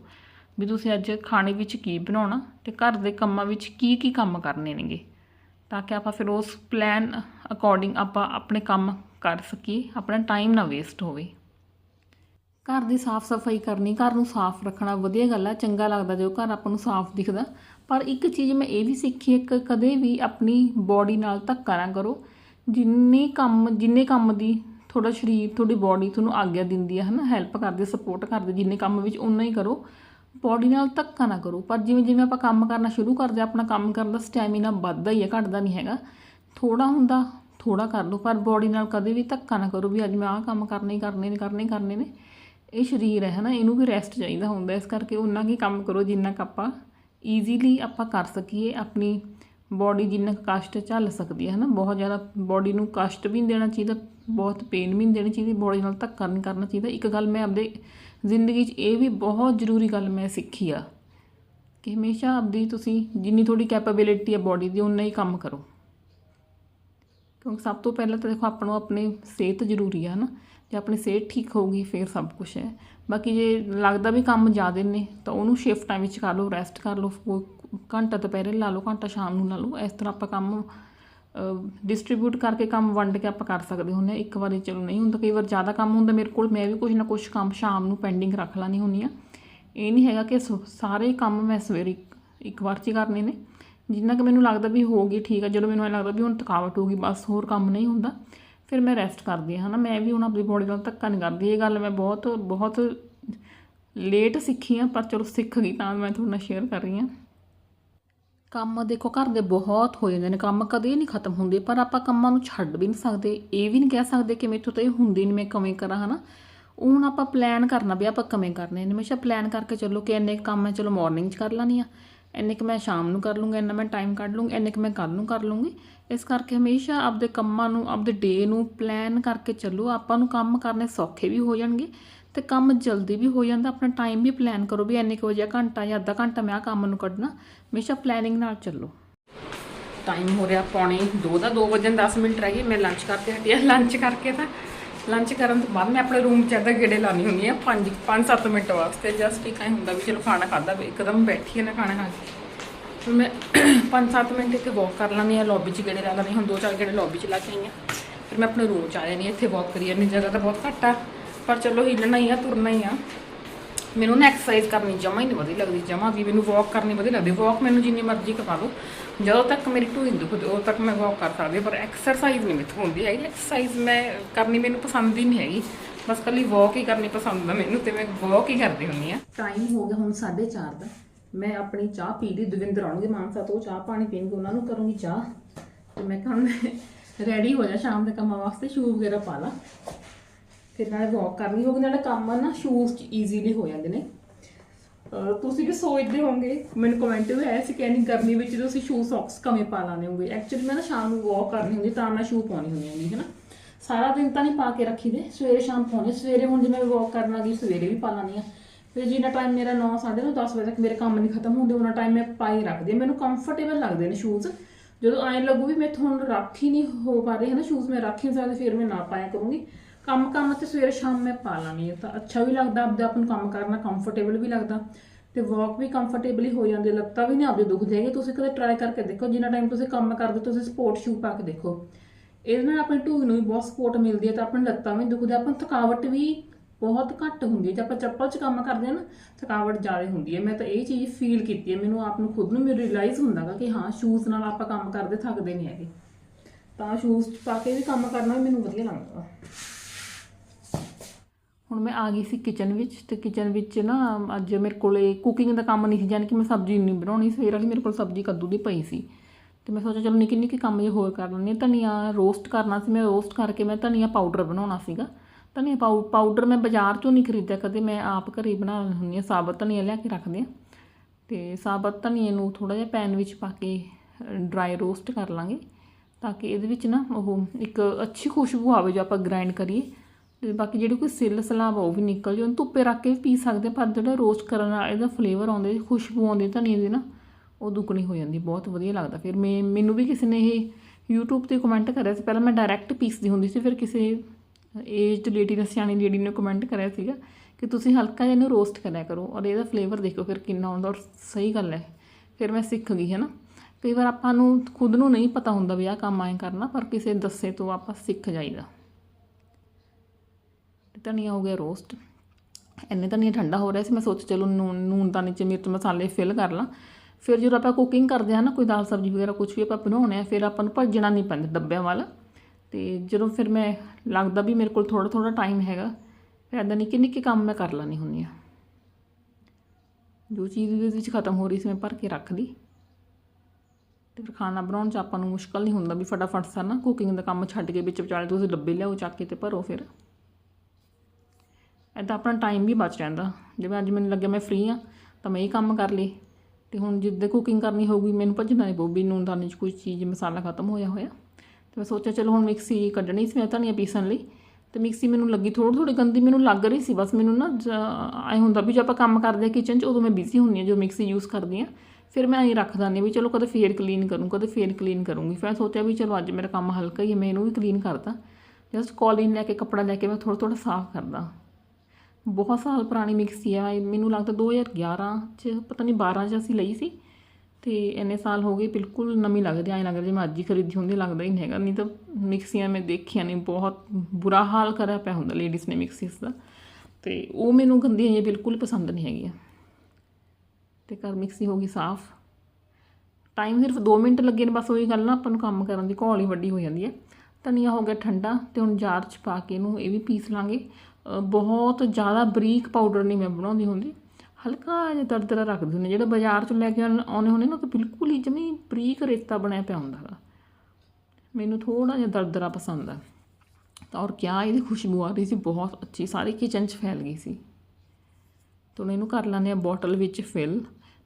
ਵੀ ਤੁਸੀਂ ਅੱਜ ਖਾਣੇ ਵਿੱਚ ਕੀ ਬਣਾਉਣਾ ਤੇ ਘਰ ਦੇ ਕੰਮਾਂ ਵਿੱਚ ਕੀ ਕੀ ਕੰਮ ਕਰਨੇ ਨੇਗੇ? ਤਾਂ ਕਿ ਆਪਾਂ ਫਿਰ ਉਸ ਪਲਾਨ ਅਕੋਰਡਿੰਗ ਆਪਾਂ ਆਪਣੇ ਕੰਮ ਕਰ ਸਕੀਏ, ਆਪਣਾ ਟਾਈਮ ਨਾ ਵੇਸਟ ਹੋਵੇ। ਘਰ ਦੀ ਸਾਫ਼ ਸਫ਼ਾਈ ਕਰਨੀ, ਘਰ ਨੂੰ ਸਾਫ਼ ਰੱਖਣਾ ਵਧੀਆ ਗੱਲ ਆ, ਚੰਗਾ ਲੱਗਦਾ ਜੋ ਘਰ ਆਪਾਂ ਨੂੰ ਸਾਫ਼ ਦਿਖਦਾ। ਪਰ ਇੱਕ ਚੀਜ਼ ਮੈਂ ਇਹ ਵੀ ਸਿੱਖੀ ਹੈ ਕਿ ਕਦੇ ਵੀ ਆਪਣੀ ਬਾਡੀ ਨਾਲ ਧੱਕਾ ਨਾ ਕਰੋ। ਜਿੰਨੇ ਕੰਮ ਜਿੰਨੇ ਕੰਮ ਦੀ ਤੁਹਾਡਾ ਸਰੀਰ, ਤੁਹਾਡੀ ਬਾਡੀ ਤੁਹਾਨੂੰ ਆਗਿਆ ਦਿੰਦੀ ਹੈ ਹਨਾ? ਹੈਲਪ ਕਰਦੇ ਸਪੋਰਟ ਕਰਦੇ, ਜਿੰਨੇ ਕੰਮ ਵਿੱਚ ਉਨਾ ਹੀ ਕਰੋ। ਬੋਡੀ ਨਾਲ ਧੱਕਾ ਨਾ ਕਰੋ। ਪਰ ਜਿਵੇਂ ਜਿਵੇਂ ਆਪਾਂ ਕੰਮ ਕਰਨਾ ਸ਼ੁਰੂ ਕਰਦੇ ਆਪਣਾ ਕੰਮ ਕਰਨ ਦਾ ਸਟੈਮਿਨਾ ਵੱਧਦਾ ਹੀ ਹੈ ਘਟਦਾ ਨਹੀਂ ਹੈਗਾ। ਥੋੜਾ ਹੁੰਦਾ ਥੋੜਾ ਕਰ ਲਓ, ਪਰ ਬੋਡੀ ਨਾਲ ਕਦੇ ਵੀ ਧੱਕਾ ਨਾ ਕਰੋ ਵੀ ਅੱਜ ਮੈਂ ਆਹ ਕੰਮ ਕਰਨੇ ਹੀ ਕਰਨੇ ਨੇ, ਕਰਨੇ ਹੀ ਕਰਨੇ ਨੇ। ਇਹ ਸਰੀਰ ਹੈ ਹਨਾ, ਇਹਨੂੰ ਵੀ ਰੈਸਟ ਚਾਹੀਦਾ ਹੁੰਦਾ। ਇਸ ਕਰਕੇ ਉਨਾ ਕੀ ਕੰਮ ਕਰੋ ਜਿੰਨਾ ਕੁ ਆਪਾਂ ਈਜ਼ੀਲੀ ਆਪਾਂ ਕਰ ਸਕੀਏ ਆਪਣੀ ਬਾਡੀ ਜਿੰਨਾ ਕੁ ਕਸ਼ਟ ਝੱਲ ਸਕਦੀ ਹੈ, ਹਨਾ? ਬਹੁਤ ਜ਼ਿਆਦਾ ਬਾਡੀ ਨੂੰ ਕਸ਼ਟ ਵੀ ਨਹੀਂ ਦੇਣਾ ਚਾਹੀਦਾ, ਬਹੁਤ ਪੇਨ ਵੀ ਨਹੀਂ ਦੇਣੀ ਚਾਹੀਦੀ ਬਾਡੀ ਨਾਲ ਧੱਕਾ ਨਹੀਂ ਕਰਨਾ ਚਾਹੀਦਾ। ਇੱਕ ਗੱਲ ਮੈਂ ਆਪਦੇ ਜ਼ਿੰਦਗੀ 'ਚ ਇਹ ਵੀ ਬਹੁਤ ਜ਼ਰੂਰੀ ਗੱਲ ਮੈਂ ਸਿੱਖੀ ਆ ਕਿ ਹਮੇਸ਼ਾ ਆਪਦੀ ਤੁਸੀਂ ਜਿੰਨੀ ਤੁਹਾਡੀ ਕੈਪੇਬਿਲਿਟੀ ਹੈ ਬਾਡੀ ਦੀ ਉਨਾ ਹੀ ਕੰਮ ਕਰੋ। ਕਿਉਂਕਿ ਸਭ ਤੋਂ ਪਹਿਲਾਂ ਤਾਂ ਦੇਖੋ ਆਪਾਂ ਨੂੰ ਆਪਣੀ ਸਿਹਤ ਜ਼ਰੂਰੀ ਆ, ਹਨਾ? ਜੇ ਆਪਣੀ ਸਿਹਤ ਠੀਕ ਹੋਊਗੀ, ਫਿਰ ਸਭ ਕੁਝ ਹੈ। ਬਾਕੀ ਜੇ ਲੱਗਦਾ ਵੀ ਕੰਮ ਜ਼ਿਆਦਾ ਨੇ, ਤਾਂ ਉਹਨੂੰ ਸ਼ਿਫਟਾਂ ਵਿੱਚ ਕਰ ਲਓ ਰੈਸਟ ਕਰ ਲਓ ਘੰਟਾ ਦੁਪਹਿਰੇ ਲਾ ਲਓ, ਘੰਟਾ ਸ਼ਾਮ ਨੂੰ ਲਾ ਲਓ। ਇਸ ਤਰ੍ਹਾਂ ਆਪਾਂ ਕੰਮ ਡਿਸਟ੍ਰੀਬਿਊਟ ਕਰਕੇ ਕੰਮ ਵੰਡ ਕੇ ਆਪਾਂ ਕਰ ਸਕਦੇ ਹੁੰਦੇ ਹਾਂ। ਇੱਕ ਵਾਰੀ ਚਲੋ ਨਹੀਂ ਹੁੰਦਾ, ਕਈ ਵਾਰ ਜ਼ਿਆਦਾ ਕੰਮ ਹੁੰਦਾ, ਮੇਰੇ ਕੋਲ ਮੈਂ ਵੀ ਕੁਝ ਨਾ ਕੁਝ ਕੰਮ ਸ਼ਾਮ ਨੂੰ ਪੈਂਡਿੰਗ ਰੱਖ ਲੈਣੀ ਹੁੰਦੀ ਆ ਇਹ ਨਹੀਂ ਹੈਗਾ ਕਿ ਸਾਰੇ ਕੰਮ ਮੈਂ ਸਵੇਰੇ ਇੱਕ- ਵਾਰ 'ਚ ਹੀ ਕਰਨੇ ਨੇ। ਜਿੰਨਾ ਕਿ ਮੈਨੂੰ ਲੱਗਦਾ ਵੀ ਹੋ ਗਈ ਠੀਕ ਆ, ਜਦੋਂ ਮੈਨੂੰ ਐਂ ਲੱਗਦਾ ਵੀ ਹੁਣ ਥਕਾਵਟ ਹੋ ਗਈ, ਬਸ ਹੋਰ ਕੰਮ ਨਹੀਂ ਹੁੰਦਾ, ਫਿਰ ਮੈਂ ਰੈਸਟ ਕਰਦੀ ਹਾਂ, ਹਨਾ। ਮੈਂ ਵੀ ਹੁਣ ਆਪਣੀ ਬੋਡੀ ਨਾਲ ਧੱਕਾ ਨਹੀਂ ਕਰਦੀ, ਇਹ ਗੱਲ ਮੈਂ ਬਹੁਤ ਬਹੁਤ ਲੇਟ ਸਿੱਖੀ ਆ ਪਰ ਚਲੋ ਸਿੱਖ ਗਈ ਤਾਂ ਮੈਂ ਤੁਹਾਡੇ ਨਾਲ ਸ਼ੇਅਰ ਕਰ ਰਹੀ ਹਾਂ। ਕੰਮ ਦੇਖੋ ਘਰ ਦੇ ਬਹੁਤ ਹੋ ਜਾਂਦੇ ਨੇ, ਕੰਮ ਕਦੇ ਨਹੀਂ ਖਤਮ ਹੁੰਦੇ, ਪਰ ਆਪਾਂ ਕੰਮਾਂ ਨੂੰ ਛੱਡ ਵੀ ਨਹੀਂ ਸਕਦੇ। ਇਹ ਵੀ ਨਹੀਂ ਕਹਿ ਸਕਦੇ ਕਿ ਮੇਥੋਂ ਤਾਂ ਇਹ ਹੁੰਦੀ ਨਹੀਂ ਮੈਂ ਕਿਵੇਂ ਕਰਾਂ, ਹਨਾ? ਉਹ ਹੁਣ ਆਪਾਂ ਪਲਾਨ ਕਰਨਾ ਵੀ ਆਪਾਂ ਕਿਵੇਂ ਕਰਨੇ? ਨੇ ਹਮੇਸ਼ਾ ਪਲਾਨ ਕਰਕੇ ਚੱਲੋ ਕਿ ਇੰਨੇ ਕੁ ਕੰਮ ਮੈਂ ਚਲੋ ਮਾਰਨਿੰਗ 'ਚ ਕਰ ਲਾਨੀ ਆ ਇੰਨੇ ਕੁ ਮੈਂ ਸ਼ਾਮ ਨੂੰ ਕਰ ਲੂੰਗਾ, ਇੰਨਾ ਮੈਂ ਟਾਈਮ ਕੱਢ ਲੂੰਗੀ, ਇੰਨੇ ਕੁ ਮੈਂ ਕੱਲ੍ਹ ਨੂੰ ਕਰ ਲੂੰਗੀ। ਇਸ ਕਰਕੇ ਹਮੇਸ਼ਾ ਆਪਦੇ ਕੰਮਾਂ ਨੂੰ, ਆਪਦੇ ਡੇ ਨੂੰ ਪਲਾਨ ਕਰਕੇ ਚੱਲੋ। ਆਪਾਂ ਨੂੰ ਕੰਮ ਕਰਨੇ ਸੌਖੇ ਵੀ ਹੋ ਜਾਣਗੇ। ਤੇ ਕੰਮ ਜਲਦੀ ਵੀ ਹੋ ਜਾਂਦਾ, ਆਪਣਾ ਟਾਈਮ ਵੀ ਪਲਾਨ ਕਰੋ ਵੀ ਇੰਨੇ ਕੁ ਵਜੇ ਘੰਟਾ ਜਾਂ ਅੱਧਾ ਘੰਟਾ ਮੈਂ ਆ ਕੰਮ ਨੂੰ ਕੱਢਣਾ, ਹਮੇਸ਼ਾ ਪਲੈਨਿੰਗ ਨਾਲ ਚੱਲੋ। ਟਾਈਮ ਹੋ ਰਿਹਾ ਪੌਣੇ 2 ਦਾ 2 ਵਜੇ 10 ਮਿੰਟ ਰਹਿ ਗਏ, ਮੈਂ ਲੰਚ ਕਰਕੇ ਹਟੀ ਆ। ਲੰਚ ਕਰਕੇ ਤਾਂ ਲੰਚ ਕਰਨ ਤੋਂ ਬਾਅਦ ਮੈਂ ਆਪਣੇ ਰੂਮ 'ਚ ਅੱਧਾ ਗੇੜੇ ਲਾਣੀ ਹੁੰਦੀ ਆ 5 5-7 ਮਿੰਟ ਵਾਸਤੇ ਜਸਟ ਇੱਕ ਐਂ ਹੁੰਦਾ ਵੀ ਚਲੋ ਖਾਣਾ ਖਾਦਾ ਇੱਕਦਮ ਬੈਠੀ ਆ ਨਾ ਖਾਣਾ ਖਾ ਕੇ। ਫਿਰ ਮੈਂ 5-7 ਮਿੰਟ ਇੱਥੇ ਵਾਕ ਕਰ ਲੈਂਦੀ ਆ ਲੌਬੀ 'ਚ ਗੇੜੇ ਲਾ ਲੈਂਦੀ, ਹੁਣ ਦੋ ਚਾਰ ਗੇੜੇ ਲੌਬੀ 'ਚ ਲਾ ਕੇ ਆਈ ਆ। ਫਿਰ ਮੈਂ ਆਪਣੇ ਰੂਮ 'ਚ ਆ ਜਾਂਦੀ ਹਾਂ ਇੱਥੇ ਵਾਕ ਕਰੀ ਜਾਂਦੀ ਜਗ੍ਹਾ ਤਾਂ ਬਹੁਤ ਘੱਟ ਆ। ਪਰ ਚਲੋ ਹਿੱਲਣਾ ਹੀ ਆ ਤੁਰਨਾ ਹੀ ਆ। ਮੈਨੂੰ ਨਾ ਐਕਸਰਸਾਈਜ਼ ਕਰਨੀ ਜਮਾ ਹੀ ਨਹੀਂ ਵਧੀਆ ਲੱਗਦੀ ਜਮਾ ਵੀ ਮੈਨੂੰ ਵਾਕ ਕਰਨੀ ਵਧੀਆ ਲੱਗਦੀ। ਵਾਕ ਮੈਨੂੰ ਜਿੰਨੀ ਮਰਜ਼ੀ ਕਰਵਾ ਲਓ। ਜਦੋਂ ਤੱਕ ਮੇਰੀ ਢੂਹੀ ਦੁਖਦੀ ਉਦੋਂ ਤੱਕ ਮੈਂ ਵਾਕ ਕਰ ਸਕਦੀ ਹਾਂ, ਪਰ ਐਕਸਰਸਾਈਜ਼ ਨਹੀਂ ਮੈਥੋਂ ਹੁੰਦੀ ਹੈਗੀ। ਐਕਸਰਸਾਈਜ਼ ਮੈਂ ਕਰਨੀ ਮੈਨੂੰ ਪਸੰਦ ਹੀ ਨਹੀਂ ਹੈਗੀ। ਬਸ ਕੱਲੀ ਵਾਕ ਹੀ ਕਰਨੀ ਪਸੰਦ ਆ ਮੈਨੂੰ ਤੇ ਮੈਂ ਵਾਕ ਹੀ ਕਰਦੀ ਹੁੰਦੀ ਆ ਟਾਈਮ ਹੋ ਗਿਆ ਹੁਣ 4:30 ਦਾ। ਮੈਂ ਆਪਣੀ ਚਾਹ ਪੀ ਲਈ ਦਵਿੰਦਰ ਆਉਣਗੇ ਮਾਨਸਾ ਤੋਂ ਚਾਹ ਪਾਣੀ ਪੀਣਗੇ ਉਹਨਾਂ ਨੂੰ ਕਰੂੰਗੀ ਚਾਹ। ਤੇ ਮੈਂ ਕਹਾਂ ਰੈਡੀ ਹੋ ਜਾ ਸ਼ਾਮ ਦੇ ਕੰਮਾਂ ਵਾਸਤੇ ਸ਼ੂ ਵਗੈਰਾ ਪਾ ਲਾ। ਫਿਰ ਨਾਲੇ ਵਾਕ ਕਰਨੀ ਹੋਗੀ ਨਾਲੇ ਕੰਮ ਆ ਨਾ ਸ਼ੂਜ਼ ਚ ਈਜ਼ੀਲੀ ਹੋ ਜਾਂਦੇ ਨੇ। ਤੁਸੀਂ ਵੀ ਸੋਚਦੇ ਹੋਵੋਗੇ, ਮੈਨੂੰ ਕਮੈਂਟ ਵੀ ਆਇਆ ਸੀ ਕਹਿੰਦੀ ਗਰਮੀ ਵਿੱਚ ਤੁਸੀਂ ਸ਼ੂ ਸੌਕਸ ਕਵੇਂ ਪਾ ਲਾਣੇ ਹੋਗੇ। ਐਕਚੁਅਲੀ ਮੈਂ ਨਾ ਸ਼ਾਮ ਨੂੰ ਵਾਕ ਕਰਨੀ ਹੁੰਦੀ, ਤਾਂ ਮੈਂ ਸ਼ੂ ਪਾਉਣੀ ਹੁੰਦੀ ਹੁੰਦੀ ਹੈ ਨਾ ਸਾਰਾ ਦਿਨ ਤਾਂ ਨਹੀਂ ਪਾ ਕੇ ਰੱਖੀਦੇ, ਸਵੇਰੇ ਸ਼ਾਮ ਪਾਉਣੇ ਸਵੇਰੇ ਹੁਣ ਜਿਵੇਂ ਵਾਕ ਕਰਨ ਲੱਗੀ, ਸਵੇਰੇ ਵੀ ਪਾ ਲਾਨੀ ਆ ਫਿਰ ਜਿੰਨਾ ਟਾਈਮ ਮੇਰਾ 9 9:30 10 ਵਜੇ ਤੱਕ ਮੇਰੇ ਕੰਮ ਨਹੀਂ ਖਤਮ ਹੁੰਦੇ ਉਹਨਾਂ ਟਾਈਮ ਮੈਂ ਪਾਈ ਰੱਖਦੀ ਹਾਂ। ਮੈਨੂੰ ਕੰਫਰਟੇਬਲ ਲੱਗਦੇ ਨੇ ਸ਼ੂਜ਼ ਜਦੋਂ ਐਂ ਲੱਗੂ ਵੀ ਮੈਥੋਂ ਹੁਣ ਰੱਖ ਹੀ ਨਹੀਂ ਹੋ ਪਾ ਰਹੇ, ਹਨਾ? ਸ਼ੂਜ਼ ਮੈਂ ਰੱਖ ਹੀ ਨਹੀਂ ਸਕਦੀ, ਫਿਰ ਮੈਂ ਨਾ ਪਾਇਆ ਕਰੂੰਗੀ। ਕੰਮ ਕੰਮ ਤੇ ਸਵੇਰੇ ਸ਼ਾਮ ਮੈਂ ਪਾ ਲਾਂਗੀ। ਹੈ ਤਾਂ ਅੱਛਾ ਵੀ ਲੱਗਦਾ, ਆਪਦੇ ਆਪ ਨੂੰ ਕੰਮ ਕਰਨਾ ਕੰਫਰਟੇਬਲ ਵੀ ਲੱਗਦਾ। ਤੇ ਵਾਕ ਵੀ ਕੰਫਰਟੇਬਲੀ ਹੋ ਜਾਂਦੇ, ਲੱਤਾਂ ਵੀ ਨਹੀਂ ਆਪਦੇ ਦੁਖਦੇ ਹੈਗੇ। ਤੁਸੀਂ ਕਦੇ ਟਰਾਈ ਕਰਕੇ ਦੇਖੋ, ਜਿੰਨਾ ਟਾਈਮ ਤੁਸੀਂ ਕੰਮ ਕਰਦੇ, ਤੁਸੀਂ ਸਪੋਰਟ ਸ਼ੂ ਪਾ ਕੇ ਦੇਖੋ। ਇਹਦੇ ਨਾਲ ਆਪਣੀ ਢੂਹੀ ਨੂੰ ਵੀ ਬਹੁਤ ਸਪੋਰਟ ਮਿਲਦੀ ਹੈ ਤਾਂ ਆਪਣੀ ਲੱਤਾਂ ਵੀ ਨੀ ਦੁਖਦੇ। ਆਪਾਂ ਨੂੰ ਥਕਾਵਟ ਵੀ ਬਹੁਤ ਘੱਟ ਹੁੰਦੀ ਹੈ। ਜੇ ਆਪਾਂ ਚੱਪਲ 'ਚ ਕੰਮ ਕਰਦੇ ਹਾਂ ਨਾ, ਥਕਾਵਟ ਜ਼ਿਆਦਾ ਹੁੰਦੀ ਹੈ। ਮੈਂ ਤਾਂ ਇਹ ਚੀਜ਼ ਫੀਲ ਕੀਤੀ ਹੈ। ਮੈਨੂੰ ਆਪ ਨੂੰ ਖੁਦ ਨੂੰ ਮੈਨੂੰ ਰਿਅਲਾਈਜ਼ ਹੁੰਦਾਗਾ ਕਿ ਹਾਂ ਸ਼ੂਜ਼ ਨਾਲ ਆਪਾਂ ਕੰਮ ਕਰਦੇ, ਥੱਕਦੇ ਨਹੀਂ ਹੈਗੇ। ਤਾਂ ਸ਼ੂਜ਼ ਪਾ ਕੇ ਵੀ ਕੰਮ ਕਰਨਾ ਵੀ ਮੈਨੂੰ ਵਧੀਆ ਲੱਗਦਾ। ਹੁਣ ਮੈਂ ਆ ਗਈ ਸੀ ਕਿਚਨ ਵਿੱਚ ਤੇ ਕਿਚਨ ਵਿੱਚ ਨਾ ਅੱਜ ਮੇਰੇ ਕੋਲੇ ਕੁਕਿੰਗ ਦਾ ਕੰਮ ਨਹੀਂ ਸੀ ਜਾਣੀ ਕਿ ਮੈਂ ਸਬਜ਼ੀ ਨਹੀਂ ਬਣਾਉਣੀ, ਸਵੇਰ ਵਾਲੀ ਮੇਰੇ ਕੋਲ ਸਬਜ਼ੀ ਕੱਦੂ ਦੀ ਪਈ ਸੀ। ਤੇ ਮੈਂ ਸੋਚਿਆ ਚਲੋ ਨਿੱਕੀ ਨਿੱਕੀ ਕੰਮ ਜੇ ਹੋਰ ਕਰ ਲੈਂਦੀ ਹਾਂ। ਧਨੀਆ ਰੋਸਟ ਕਰਨਾ ਸੀ, ਮੈਂ ਰੋਸਟ ਕਰਕੇ ਮੈਂ ਧਨੀਆ ਪਾਊਡਰ ਬਣਾਉਣਾ ਸੀਗਾ। ਧਨੀਆ ਪਾਊ ਪਾਊਡਰ ਮੈਂ ਬਾਜ਼ਾਰ ਚੋਂ ਨਹੀਂ ਖਰੀਦਿਆ, ਕਦੇ ਮੈਂ ਆਪ ਘਰੇ ਹੀ ਬਣਾ ਲੈਂਦੀ ਹੁੰਦੀ ਹਾਂ, ਸਾਬਤ ਧਨੀਆ ਲਿਆ ਕੇ ਰੱਖਦੇ ਹਾਂ। ਤੇ ਸਾਬਤ ਧਨੀਏ ਨੂੰ ਥੋੜਾ ਜਿਹਾ ਪੈਨ ਵਿੱਚ ਪਾ ਕੇ ਡਰਾਈ ਰੋਸਟ ਕਰ ਲਾਂਗੇ, ਤਾਂ ਕਿ ਇਹਦੇ ਵਿੱਚ ਨਾ ਉਹ ਇੱਕ ਅੱਛੀ ਖੁਸ਼ਬੂ ਆਵੇ ਜੋ ਆਪਾਂ ਗ੍ਰਾਈਂਡ ਕਰੀਏ। ਤੇ ਬਾਕੀ ਜਿਹੜੀ ਕੋਈ ਸਿੱਲ ਸਲਾਬ ਆ, ਉਹ ਵੀ ਨਿਕਲ ਜਾਊ। ਉਹਨੂੰ ਧੁੱਪੇ ਰੱਖ ਕੇ ਵੀ ਪੀ ਸਕਦੇ ਪਰ ਜਿਹੜਾ ਰੋਸਟ ਕਰਨ ਨਾਲ ਇਹਦਾ ਫਲੇਵਰ ਆਉਂਦਾ ਖੁਸ਼ਬੂ ਆਉਂਦੀ ਧਨੀਏ ਦੀ ਨਾ, ਉਹ ਦੁੱਗਣੀ ਹੋ ਜਾਂਦੀ, ਬਹੁਤ ਵਧੀਆ ਲੱਗਦਾ। ਫਿਰ ਮੈਂ, ਮੈਨੂੰ ਵੀ ਕਿਸੇ ਨੇ ਇਹ YouTube ਤੇ ਕਮੈਂਟ ਕਰਿਆ ਸੀ, ਪਹਿਲਾਂ ਮੈਂ ਡਾਇਰੈਕਟ ਪੀਸਦੀ ਹੁੰਦੀ ਸੀ, ਫਿਰ ਕਿਸੇ ਏਜਡ ਲੇਡੀ ਨੇ, ਸਿਆਣੀ ਲੇਡੀ ਨੇ ਕਮੈਂਟ ਕਰਿਆ ਸੀਗਾ ਕਿ ਤੁਸੀਂ ਹਲਕਾ ਜਿਹਾ ਇਹਨੂੰ ਰੋਸਟ ਕਰਿਆ ਕਰੋ ਔਰ ਇਹਦਾ ਫਲੇਵਰ ਦੇਖੋ ਫਿਰ ਕਿੰਨਾ ਆਉਂਦਾ ਔਰ ਸਹੀ ਗੱਲ ਹੈ। ਫਿਰ ਮੈਂ ਸਿੱਖ ਗਈ ਹੈ ਨਾ ਕਈ ਵਾਰ ਆਪਾਂ ਨੂੰ ਖੁਦ ਨੂੰ ਨਹੀਂ ਪਤਾ ਹੁੰਦਾ ਵੀ ਆਹ ਕੰਮ ਐਂ ਕਰਨਾ, ਪਰ ਕਿਸੇ ਦੱਸੇ ਤੋਂ ਆਪਾਂ ਸਿੱਖ ਜਾਈਦਾ। ਧਨੀਆ ਹੋ ਗਿਆ ਰੋਸਟ। ਇੰਨੇ ਧਨੀਆ ਠੰਡਾ ਹੋ ਰਿਹਾ ਸੀ, ਮੈਂ ਸੋਚ ਚਲੋ ਨੂਨ ਨੂਨ ਦਾਣੇ ਚ ਮਿਰਚ ਮਸਾਲੇ ਫਿਲ ਕਰ ਲਾਂ। ਫਿਰ ਜਦੋਂ ਆਪਾਂ ਕੁਕਿੰਗ ਕਰਦੇ ਹਾਂ ਨਾ, ਕੋਈ ਦਾਲ ਸਬਜ਼ੀ ਵਗੈਰਾ ਕੁਝ ਵੀ ਆਪਾਂ ਬਣਾਉਣੇ ਆ ਫਿਰ ਆਪਾਂ ਨੂੰ ਭੱਜਣਾ ਨਹੀਂ ਪੈਂਦਾ ਡੱਬਿਆਂ ਵੱਲ। ਤੇ ਜਦੋਂ ਫਿਰ ਮੈਂ, ਲੱਗਦਾ ਵੀ ਮੇਰੇ ਕੋਲ ਥੋੜਾ ਥੋੜਾ ਟਾਈਮ ਹੈਗਾ, ਫਿਰ ਇੱਦਾਂ ਨਿੱਕੇ ਨਿੱਕੇ ਕੰਮ ਮੈਂ ਕਰ ਲੈਣੀ ਹੁੰਦੀ ਆ ਜੋ ਚੀਜ਼ ਦੇ ਵਿੱਚ ਖਤਮ ਹੋ ਰਹੀ ਸੀ, ਮੈਂ ਭਰ ਕੇ ਰੱਖ ਲਈ ਤੇ ਫਿਰ ਖਾਣਾ ਬਣਾਉਣ 'ਚ ਆਪਾਂ ਨੂੰ ਮੁਸ਼ਕਲ ਨਹੀਂ ਹੁੰਦਾ ਵੀ ਫਟਾਫਟ ਸਾਰਾ ਨਾ ਕੁਕਿੰਗ ਦਾ ਕੰਮ ਛੱਡ ਕੇ ਵਿੱਚ ਵਿਚਾਲੇ ਤੁਸੀਂ ਡੱਬੇ ਲਿਆਓ, ਚੱਕ ਕੇ ਤੇ ਭਰੋ ਫਿਰ। ਇੱਦਾਂ ਆਪਣਾ ਟਾਈਮ ਵੀ ਬਚ ਜਾਂਦਾ। ਜਿਵੇਂ ਅੱਜ ਮੈਨੂੰ ਲੱਗਿਆ ਮੈਂ ਫ੍ਰੀ ਆ ਤਾਂ ਮੈਂ ਇਹ ਕੰਮ ਕਰ ਲਈ ਤੇ ਹੁਣ ਜਿੱਦੇ ਕੁਕਿੰਗ ਕਰਨੀ ਹੋਊਗੀ, ਮੈਨੂੰ ਭੱਜਣਾ ਨਹੀਂ ਬੋਬੀ ਵੀ ਨੂਨ ਦਾਣੇ 'ਚ ਕੋਈ ਚੀਜ਼, ਮਸਾਲਾ ਖਤਮ ਹੋਇਆ ਹੋਇਆ। ਤੇ ਮੈਂ ਸੋਚਿਆ, ਚਲੋ ਹੁਣ ਮਿਕਸੀ ਕੱਢਣੀ ਸੀ ਮੈਂ ਧਨੀਆ ਪੀਸਣ ਲਈ। ਤੇ ਮਿਕਸੀ ਮੈਨੂੰ ਲੱਗੀ ਥੋੜੀ ਥੋੜੀ ਗੰਦੀ, ਮੈਨੂੰ ਲੱਗ ਰਹੀ ਸੀ। ਬਸ ਮੈਨੂੰ ਨਾ ਐ ਹੁੰਦਾ ਵੀ ਜੇ ਆਪਾਂ ਕੰਮ ਕਰਦੇ ਆ ਕਿਚਨ 'ਚ, ਉਦੋਂ ਮੈਂ ਬਿਜ਼ੀ ਹੁੰਦੀ ਆ ਜੋ ਮਿਕਸੀ ਯੂਜ਼ ਕਰਦੀ ਆ ਫਿਰ ਮੈਂ ਐਂ ਰੱਖ ਦਿੰਦੀ ਵੀ ਚਲੋ ਕਦੇ ਫੇਰ ਕਲੀਨ ਕਰੂੰ, ਕਦੇ ਫੇਰ ਕਲੀਨ ਕਰੂੰਗੀ। ਫਿਰ ਸੋਚਿਆ ਵੀ ਚਲੋ ਅੱਜ ਮੇਰਾ ਕੰਮ ਹਲਕਾ ਹੀ ਹੈ, ਮੈਂ ਇਹਨੂੰ ਵੀ ਕਲੀਨ ਕਰਦਾ। ਜਸਟ ਕੌਲੀਨ ਲੈ ਕੇ, ਕੱਪੜਾ ਲੈ ਕੇ ਮੈਂ ਥੋੜਾ ਥੋੜਾ ਸਾਫ਼ ਕਰਦਾ। ਬਹੁਤ ਸਾਲ ਪੁਰਾਣੀ ਮਿਕਸੀ ਆ। ਮੈਨੂੰ ਲੱਗਦਾ 2011 ਚ, ਪਤਾ ਨਹੀਂ 12 ਚ ਅਸੀਂ ਲਈ ਸੀ। ਤੇ ਇੰਨੇ ਸਾਲ ਹੋ ਗਏ, ਬਿਲਕੁਲ ਨਵੀਂ ਲੱਗਦੀ ਐਂ ਲੱਗਦਾ ਜਿਵੇਂ ਅੱਜ ਹੀ ਖਰੀਦੀ ਹੁੰਦੀ ਲੱਗਦਾ ਹੀ ਨਹੀਂ ਹੈਗਾ। ਨਹੀਂ ਤਾਂ ਮਿਕਸੀਆਂ ਮੈਂ ਦੇਖੀਆਂ ਨਹੀਂ ਬਹੁਤ ਬੁਰਾ ਹਾਲ ਕਰਿਆ ਪਿਆ ਹੁੰਦਾ ਲੇਡੀਜ਼ ਨੇ ਮਿਕਸੀਸ ਦਾ। ਤੇ ਉਹ ਮੈਨੂੰ ਗੰਦੀਆਂ ਇਹ ਬਿਲਕੁਲ ਪਸੰਦ ਨਹੀਂ ਹੈਗੀਆਂ। ਤੇ ਘਰ ਮਿਕਸੀ ਹੋ ਗਈ ਸਾਫ਼। ਟਾਈਮ ਸਿਰਫ 2 ਮਿੰਟ ਲੱਗੇ ਨੇ, ਬਸ ਉਹੀ ਗੱਲ ਨਾ, ਆਪਾਂ ਨੂੰ ਕੰਮ ਕਰਨ ਦੀ ਘੋਲ ਹੀ ਵੱਡੀ ਹੋ ਜਾਂਦੀ ਹੈ ਧਨੀਆ ਹੋ ਗਿਆ ਠੰਡਾ, ਤੇ ਹੁਣ ਜਾਰ 'ਚ ਪਾ ਕੇ ਇਹਨੂੰ, ਇਹ ਵੀ ਪੀਸ ਲਾਂਗੇ। ਬਹੁਤ ਜ਼ਿਆਦਾ ਬਰੀਕ ਪਾਊਡਰ ਨਹੀਂ ਮੈਂ ਬਣਾਉਂਦੀ ਹੁੰਦੀ। ਹਲਕਾ ਜਿਹਾ ਦਰਦਰਾ ਰੱਖਦੀ ਹੁੰਦੀ ਜਿਹੜਾ ਬਾਜ਼ਾਰ 'ਚੋਂ ਲੈ ਕੇ ਆਉਣ- ਆਉਣੇ ਹੁੰਦੇ ਨਾ ਉਹ ਤਾਂ ਬਿਲਕੁਲ ਹੀ ਜਮੀ ਬਰੀਕ ਰੇਤਾ ਬਣਿਆ ਪਿਆ ਹੁੰਦਾ ਹੈਗਾ ਮੈਨੂੰ ਥੋੜਾ ਜਿਹਾ ਦਰਦਰਾ ਪਸੰਦ ਆ। ਤਾਂ ਔਰ ਕਿਆ ਇਹਦੀ ਖੁਸ਼ਬੂ ਆ ਰਹੀ ਸੀ, ਬਹੁਤ ਅੱਛੀ। ਸਾਰੀ ਕਿਚਨ 'ਚ ਫੈਲ ਗਈ ਸੀ। ਤਾਂ ਹੁਣ ਇਹਨੂੰ ਕਰ ਲੈਂਦੇ ਆ ਬੋਟਲ ਵਿੱਚ ਫਿਲ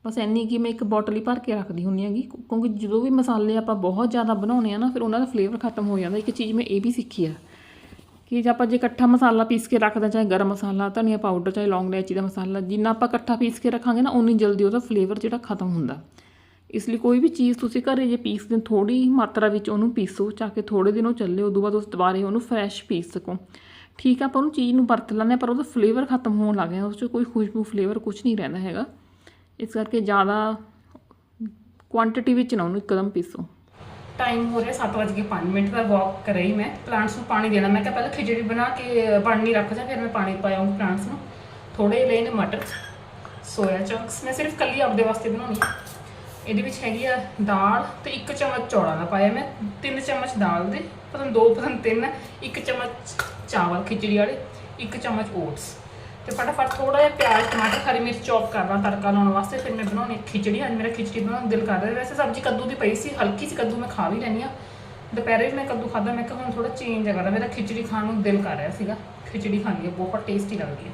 ਬਸ ਇੰਨੀ ਕਿ ਮੈਂ ਇੱਕ ਬੋਟਲ ਹੀ ਭਰ ਕੇ ਰੱਖਦੀ ਹੁੰਦੀ ਹੈਗੀ। ਕਿਉਂਕਿ ਜਦੋਂ ਵੀ ਮਸਾਲੇ ਆਪਾਂ ਬਹੁਤ ਜ਼ਿਆਦਾ ਬਣਾਉਣੇ ਆ ਨਾ, ਫਿਰ ਉਹਨਾਂ ਦਾ ਫਲੇਵਰ ਖਤਮ ਹੋ ਜਾਂਦਾ। ਇੱਕ ਚੀਜ਼ ਮੈਂ ਇਹ ਵੀ ਸਿੱਖੀ ਆ। ਕਿ ਜੇ ਆਪਾਂ ਜੇ ਇਕੱਠਾ ਮਸਾਲਾ ਪੀਸ ਕੇ ਰੱਖਦੇ ਚਾਹੇ ਗਰਮ ਮਸਾਲਾ, ਧਨੀਆ ਪਾਊਡਰ, ਚਾਹੇ ਲੌਂਗ ਇਲਾਇਚੀ ਦਾ ਮਸਾਲਾ, ਜਿੰਨਾ ਆਪਾਂ ਇਕੱਠਾ ਪੀਸ ਕੇ ਰੱਖਾਂਗੇ ਨਾ ਉਨੀ ਜਲਦੀ ਉਹਦਾ ਫਲੇਵਰ ਜਿਹੜਾ ਖਤਮ ਹੁੰਦਾ। ਇਸ ਲਈ ਕੋਈ ਵੀ ਚੀਜ਼ ਤੁਸੀਂ ਘਰੇ ਜੇ ਪੀਸਦੇ ਥੋੜੀ ਮਾਤਰਾ ਵਿੱਚ ਉਹਨੂੰ ਪੀਸੋ, ਚਾਹ ਕੇ ਥੋੜੇ ਦਿਨ ਉਹ ਚੱਲੇ, ਉਦੋਂ ਬਾਅਦ ਉਸ ਦੁਬਾਰੇ ਉਹਨੂੰ ਫਰੈਸ਼ ਪੀਸ ਸਕੋ। ਠੀਕ ਆ, ਆਪਾਂ ਉਹਨੂੰ ਚੀਜ਼ ਨੂੰ ਵਰਤ ਲੈਂਦੇ ਹਾਂ, ਪਰ ਉਹਦਾ ਫਲੇਵਰ ਖਤਮ ਹੋਣ ਲੱਗ ਗਿਆ, ਉਸ 'ਚ ਕੋਈ ਖੁਸ਼ਬੂ ਫਲੇਵਰ ਕੁਝ ਨਹੀਂ ਰਹਿੰਦਾ ਹੈਗਾ। ਇਸ ਕਰਕੇ ਜ਼ਿਆਦਾ ਕੁਆਂਟੀਟੀ ਵਿੱਚ ਨਾ ਉਹਨੂੰ ਇੱਕਦਮ ਪੀਸੋ। ਟਾਈਮ ਹੋ ਰਿਹਾ 7:05 ਮਿੰਟ ਦਾ ਵਾਕ ਕਰ ਰਹੀ ਮੈਂ। ਪਲਾਂਟਸ ਨੂੰ ਪਾਣੀ ਦੇਣਾ। ਮੈਂ ਕਿਹਾ ਪਹਿਲਾਂ ਖਿਚੜੀ ਬਣਾ ਕੇ ਪਾਣੀ ਰੱਖ ਜਾ, ਫਿਰ ਮੈਂ ਪਾਣੀ ਪਾਇਆ ਪਲਾਂਟਸ ਨੂੰ। ਥੋੜੇ ਲਏ ਨੇ ਮਟਰ ਸੋਇਆ ਚੰਕਸ ਮੈਂ ਸਿਰਫ ਕੱਲੀ ਆਪਦੇ ਵਾਸਤੇ ਬਣਾਉਣੀ ਇਹਦੇ ਵਿੱਚ ਹੈਗੀ ਆ ਦਾਲ ਤੇ ਇੱਕ ਚਮਚ ਚੌੜਾ ਦਾ ਪਾਇਆ ਮੈਂ। ਤਿੰਨ ਚਮਚ ਦਾਲ ਦੇ, ਪਤਾ ਦੋ, ਪਤਾ ਤਿੰਨ। ਇੱਕ ਚਮਚ ਚਾਵਲ ਖਿਚੜੀ ਵਾਲੇ, ਇੱਕ ਚਮਚ ਓਟਸ। ਤੇ ਫਟਾਫਟ ਥੋੜਾ ਜਿਹਾ ਪਿਆਜ਼, ਟਮਾਟਰ, ਹਰੀ ਮਿਰਚ ਚੌਪ ਕਰਨਾ ਤੜਕਾ ਲਾਉਣ ਵਾਸਤੇ, ਫਿਰ ਮੈਂ ਬਣਾਉਣੀ ਖਿਚੜੀ। ਅੱਜ ਮੇਰਾ ਖਿਚੜੀ ਬਣਾਉਣ ਨੂੰ ਦਿਲ ਕਰ ਰਿਹਾ। ਵੈਸੇ ਸਬਜ਼ੀ ਕੱਦੂ ਦੀ ਪਈ ਸੀ, ਹਲਕੀ ਸੀ ਕੱਦੂ ਮੈਂ ਖਾ ਵੀ ਲੈਣੀ ਆ ਦੁਪਹਿਰੇ ਵੀ ਮੈਂ ਕੱਦੂ ਖਾਦਾ ਮੈਂ ਕਿਹਾ ਹੁਣ ਥੋੜਾ ਚੇਂਜ ਕਰਦਾ ਮੇਰਾ ਖਿਚੜੀ ਖਾਣ ਨੂੰ ਦਿਲ ਕਰ ਰਿਹਾ ਸੀਗਾ। ਖਿਚੜੀ ਖਾਣੀ ਹੈ, ਬਹੁਤ ਟੇਸਟੀ ਲੱਗਦੀ ਹੈ।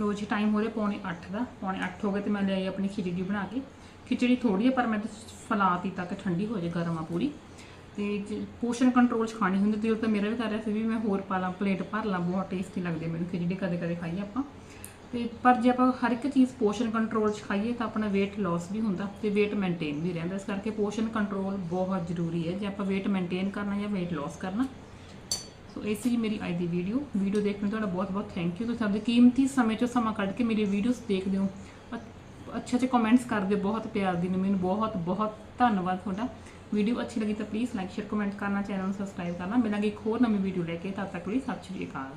ਲੋ ਜੀ ਟਾਈਮ ਹੋ ਰਿਹਾ ਪੌਣੇ 8 ਦਾ। ਪੌਣੇ 8 ਹੋ ਗਏ ਤੇ ਮੈਂ ਲਿਆਈ ਆਪਣੀ ਖਿਚੜੀ ਬਣਾ ਕੇ। ਖਿਚੜੀ ਥੋੜੀ ਹੈ, ਪਰ ਮੈਂ ਤਾਂ ਫਲਾਤੀ ਤੱਕ ਠੰਡੀ ਹੋ ਜਾਏ, ਗਰਮ ਆ ਪੂਰੀ। ਤੇ ਪੋਸ਼ਨ ਕੰਟਰੋਲ 'ਚ ਖਾਣੀ ਹੁੰਦੀ ਤੇ ਉਹ ਤਾਂ ਮੇਰਾ ਵੀ ਕਰ ਰਿਹਾ ਫਿਰ ਵੀ ਮੈਂ ਹੋਰ ਪਾ ਲਾਂ ਪਲੇਟ ਭਰ ਲਾਂ, ਬਹੁਤ ਟੇਸਟੀ ਲੱਗਦੀ ਹੈ ਮੈਨੂੰ ਖਿਚੜੀ, ਕਦੇ ਕਦੇ ਖਾਈਏ ਆਪਾਂ। ਤੇ ਪਰ ਜੇ ਆਪਾਂ ਹਰ ਇੱਕ ਚੀਜ਼ ਪੋਸ਼ਨ ਕੰਟਰੋਲ 'ਚ ਖਾਈਏ ਤਾਂ ਆਪਣਾ weight loss ਵੀ ਹੁੰਦਾ ਤੇ weight maintain ਵੀ ਰਹਿੰਦਾ। ਇਸ ਕਰਕੇ ਪੋਸ਼ਨ ਕੰਟਰੋਲ ਬਹੁਤ ਜ਼ਰੂਰੀ ਹੈ। ਜੇ ਆਪਾਂ weight maintain ਕਰਨਾ ਜਾਂ weight loss ਕਰਨਾ। ਸੋ ਇਹ ਸੀ ਮੇਰੀ ਅੱਜ ਦੀ ਵੀਡੀਓ ਵੀਡੀਓ ਦੇਖਣ ਲਈ ਤੁਹਾਡਾ ਬਹੁਤ ਬਹੁਤ ਥੈਂਕ ਯੂ ਤੁਸੀਂ ਆਪਣੇ ਕੀਮਤੀ ਸਮੇਂ ਚੋਂ ਸਮਾਂ ਕੱਢ ਕੇ ਮੇਰੀ ਵੀਡੀਓਜ਼ ਦੇਖਦੇ ਹੋ। ਅੱਛੇ ਅੱਛੇ ਕਮੈਂਟਸ ਕਰਦੇ ਹੋ। ਬਹੁਤ ਪਿਆਰ ਦੀ, ਮੈਨੂੰ ਬਹੁਤ ਬਹੁਤ ਧੰਨਵਾਦ ਤੁਹਾਡਾ। ਵੀਡੀਓ ਅੱਛੀ ਲੱਗੀ ਤਾਂ ਪਲੀਜ਼ ਲਾਈਕ ਸ਼ੇਅਰ ਕਮੈਂਟ ਕਰਨਾ ਚੈਨਲ ਨੂੰ ਸਬਸਕ੍ਰਾਈਬ ਕਰਨਾ। ਮਿਲਾਂਗੇ ਇੱਕ ਹੋਰ ਨਵੀਂ ਵੀਡੀਓ ਲੈ ਕੇ। ਤਦ ਤੱਕ ਲਈ ਸਤਿ ਸ਼੍ਰੀ ਅਕਾਲ।